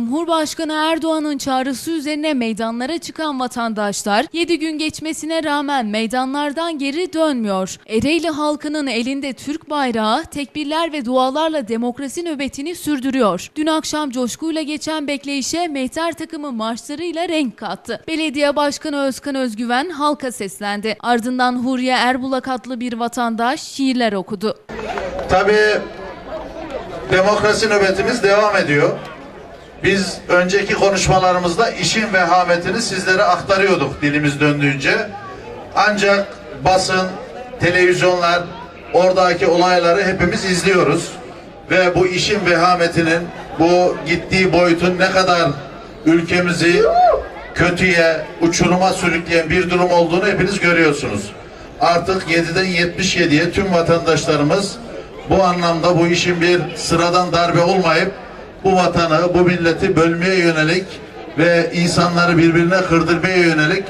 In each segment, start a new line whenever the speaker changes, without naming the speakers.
Cumhurbaşkanı Erdoğan'ın çağrısı üzerine meydanlara çıkan vatandaşlar 7 gün geçmesine rağmen meydanlardan geri dönmüyor. Ereğli halkının elinde Türk bayrağı tekbirler ve dualarla demokrasi nöbetini sürdürüyor. Dün akşam coşkuyla geçen bekleyişe mehter takımı marşlarıyla renk kattı. Belediye Başkanı Özkan Özgüven halka seslendi. Ardından Huriye Erbulak adlı bir vatandaş şiirler okudu.
Tabii demokrasi nöbetimiz devam ediyor. Biz önceki konuşmalarımızda işin vehametini sizlere aktarıyorduk dilimiz döndüğünce. Ancak basın, televizyonlar, oradaki olayları hepimiz izliyoruz. Ve bu işin vehametinin, bu gittiği boyutun ne kadar ülkemizi kötüye, uçuruma sürükleyen bir durum olduğunu hepiniz görüyorsunuz. Artık 7'den 77'ye tüm vatandaşlarımız bu anlamda bu işin bir sıradan darbe olmayıp bu vatanı, bu milleti bölmeye yönelik ve insanları birbirine kırdırmaya yönelik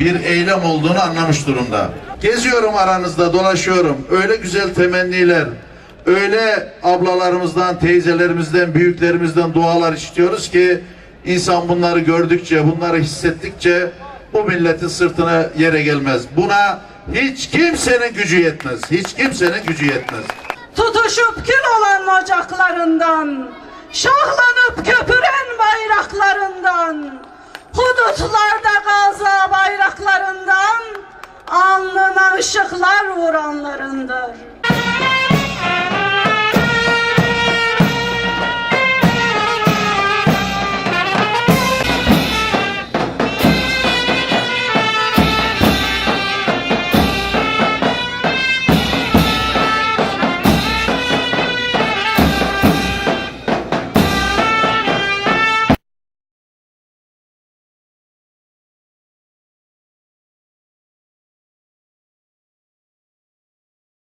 bir eylem olduğunu anlamış durumda. Geziyorum aranızda, dolaşıyorum. Öyle güzel temenniler, öyle ablalarımızdan, teyzelerimizden, büyüklerimizden dualar işitiyoruz ki insan bunları gördükçe, bunları hissettikçe bu milletin sırtına yere gelmez. Buna hiç kimsenin gücü yetmez. Hiç kimsenin gücü yetmez.
Tutuşup kül olan ocaklarından, şahlanıp köpüren bayraklarından, hudutlarda gaza bayraklarından, alnına ışıklar vuranlarındır.